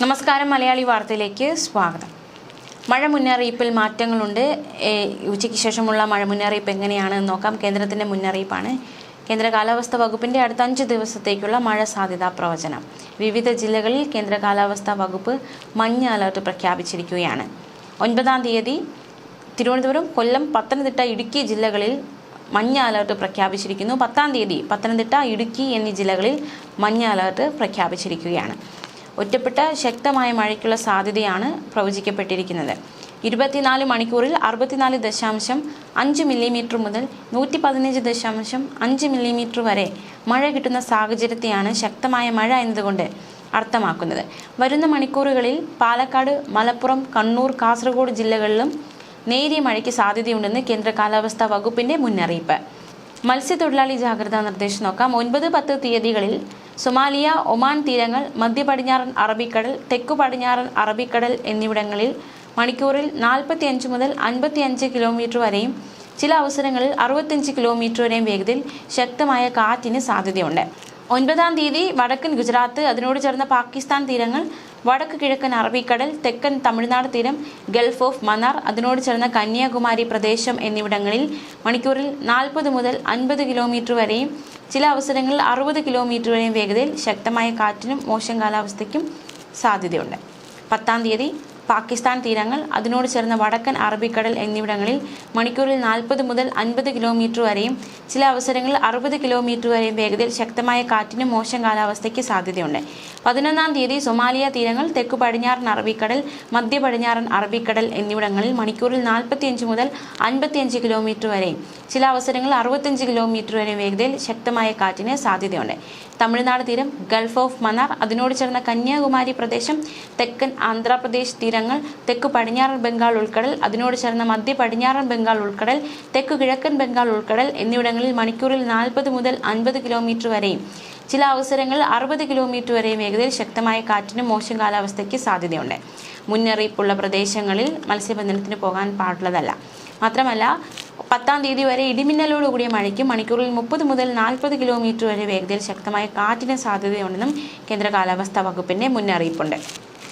നമസ്കാരം മലയാളി വാർത്തയിലേക്ക് സ്വാഗതം. മഴ മുന്നറിയിപ്പിൽ മാറ്റങ്ങളുണ്ട്. ഉച്ചയ്ക്ക് ശേഷമുള്ള മഴ മുന്നറിയിപ്പ് എങ്ങനെയാണ് നോക്കാം. കേന്ദ്രത്തിന്റെ മുന്നറിയിപ്പാണ്. കേന്ദ്ര കാലാവസ്ഥാ വകുപ്പിന്റെ അടുത്ത അഞ്ച് ദിവസത്തേക്കുള്ള മഴ സാധ്യതാ പ്രവചനം. വിവിധ ജില്ലകളിൽ കേന്ദ്ര കാലാവസ്ഥാ വകുപ്പ് മഞ്ഞ അലർട്ട് പ്രഖ്യാപിച്ചിരിക്കുകയാണ്. ഒൻപതാം തീയതി തിരുവനന്തപുരം കൊല്ലം പത്തനംതിട്ട ഇടുക്കി ജില്ലകളിൽ മഞ്ഞ അലർട്ട് പ്രഖ്യാപിച്ചിരിക്കുന്നു. പത്താം തീയതി പത്തനംതിട്ട ഇടുക്കി എന്നീ ജില്ലകളിൽ മഞ്ഞ അലർട്ട് പ്രഖ്യാപിച്ചിരിക്കുകയാണ്. ഒറ്റപ്പെട്ട ശക്തമായ മഴയ്ക്കുള്ള സാധ്യതയാണ് പ്രവചിക്കപ്പെട്ടിരിക്കുന്നത്. ഇരുപത്തിനാല് മണിക്കൂറിൽ അറുപത്തിനാല് ദശാംശം അഞ്ച് മില്ലിമീറ്റർ മുതൽ നൂറ്റി പതിനഞ്ച് ദശാംശം അഞ്ച് മില്ലിമീറ്റർ വരെ മഴ കിട്ടുന്ന സാഹചര്യത്തെയാണ് ശക്തമായ മഴ എന്നതുകൊണ്ട് അർത്ഥമാക്കുന്നത്. വരുന്ന മണിക്കൂറുകളിൽ പാലക്കാട് മലപ്പുറം കണ്ണൂർ കാസർഗോഡ് ജില്ലകളിലും നേരിയ മഴയ്ക്ക് സാധ്യതയുണ്ടെന്ന് കേന്ദ്ര കാലാവസ്ഥാ വകുപ്പിന്റെ മുന്നറിയിപ്പ്. മത്സ്യത്തൊഴിലാളി ജാഗ്രതാ നിർദ്ദേശം നോക്കാം. ഒൻപത് പത്ത് തീയതികളിൽ സൊമാലിയ ഒമാൻ തീരങ്ങൾ മധ്യ പടിഞ്ഞാറൻ അറബിക്കടൽ തെക്കു പടിഞ്ഞാറൻ അറബിക്കടൽ എന്നിവിടങ്ങളിൽ മണിക്കൂറിൽ നാൽപ്പത്തി അഞ്ച് മുതൽ അൻപത്തി അഞ്ച് കിലോമീറ്റർ വരെയും ചില അവസരങ്ങളിൽ അറുപത്തഞ്ച് കിലോമീറ്റർ വരെയും വേഗതയിൽ ശക്തമായ കാറ്റിന് സാധ്യതയുണ്ട്. ഒൻപതാം തീയതി വടക്കൻ ഗുജറാത്ത് അതിനോട് ചേർന്ന പാകിസ്ഥാൻ തീരങ്ങൾ വടക്ക് കിഴക്കൻ അറബിക്കടൽ തെക്കൻ തമിഴ്നാട് തീരം ഗൾഫ് ഓഫ് മന്നാർ അതിനോട് ചേർന്ന കന്യാകുമാരി പ്രദേശം എന്നിവിടങ്ങളിൽ മണിക്കൂറിൽ നാൽപ്പത് മുതൽ അൻപത് കിലോമീറ്റർ വരെയും ചില അവസരങ്ങളിൽ അറുപത് കിലോമീറ്റർ വരെയും വേഗതയിൽ ശക്തമായ കാറ്റിനും മോശം കാലാവസ്ഥയ്ക്കും സാധ്യതയുണ്ട്. പത്താം തീയതി പാകിസ്ഥാൻ തീരങ്ങൾ അതിനോട് ചേർന്ന വടക്കൻ അറബിക്കടൽ എന്നിവിടങ്ങളിൽ മണിക്കൂറിൽ നാൽപ്പത് മുതൽ അൻപത് കിലോമീറ്റർ വരെയും ചില അവസരങ്ങളിൽ അറുപത് കിലോമീറ്റർ വരെയും വേഗതയിൽ ശക്തമായ കാറ്റിനും മോശം കാലാവസ്ഥയ്ക്ക് സാധ്യതയുണ്ട്. പതിനൊന്നാം തീയതി സൊമാലിയ തീരങ്ങൾ തെക്കു പടിഞ്ഞാറൻ അറബിക്കടൽ മധ്യ പടിഞ്ഞാറൻ അറബിക്കടൽ എന്നിവിടങ്ങളിൽ മണിക്കൂറിൽ നാൽപ്പത്തിയഞ്ച് മുതൽ അൻപത്തിയഞ്ച് കിലോമീറ്റർ വരെയും ചില അവസരങ്ങളിൽ അറുപത്തഞ്ച് കിലോമീറ്റർ വരെയും വേഗതയിൽ ശക്തമായ കാറ്റിന് സാധ്യതയുണ്ട്. തമിഴ്നാട് തീരം ഗൾഫ് ഓഫ് മന്നാർ അതിനോട് ചേർന്ന കന്യാകുമാരി പ്രദേശം തെക്കൻ ആന്ധ്രാപ്രദേശ് തീരങ്ങൾ തെക്കു പടിഞ്ഞാറൻ ബംഗാൾ ഉൾക്കടൽ അതിനോട് ചേർന്ന മധ്യ പടിഞ്ഞാറൻ ബംഗാൾ ഉൾക്കടൽ തെക്കു കിഴക്കൻ ബംഗാൾ ഉൾക്കടൽ എന്നിവിടങ്ങളിൽ മണിക്കൂറിൽ നാൽപ്പത് മുതൽ അൻപത് കിലോമീറ്റർ വരെയും. ചില അവസരങ്ങളിൽ അറുപത് കിലോമീറ്റർ വരെയും വേഗതയിൽ ശക്തമായ കാറ്റിനും മോശം കാലാവസ്ഥയ്ക്ക് സാധ്യതയുണ്ട്. മുന്നറിയിപ്പുള്ള പ്രദേശങ്ങളിൽ മത്സ്യബന്ധനത്തിന് പോകാൻ പാടുള്ളതല്ല. മാത്രമല്ല പത്താം തീയതി വരെ ഇടിമിന്നലോട് കൂടിയ മഴയ്ക്ക് മണിക്കൂറിൽ മുപ്പത് മുതൽ നാൽപ്പത് കിലോമീറ്റർ വരെ വേഗതയിൽ ശക്തമായ കാറ്റിന് സാധ്യതയുണ്ടെന്നും കേന്ദ്ര കാലാവസ്ഥാ വകുപ്പിന്റെ മുന്നറിയിപ്പുണ്ട്.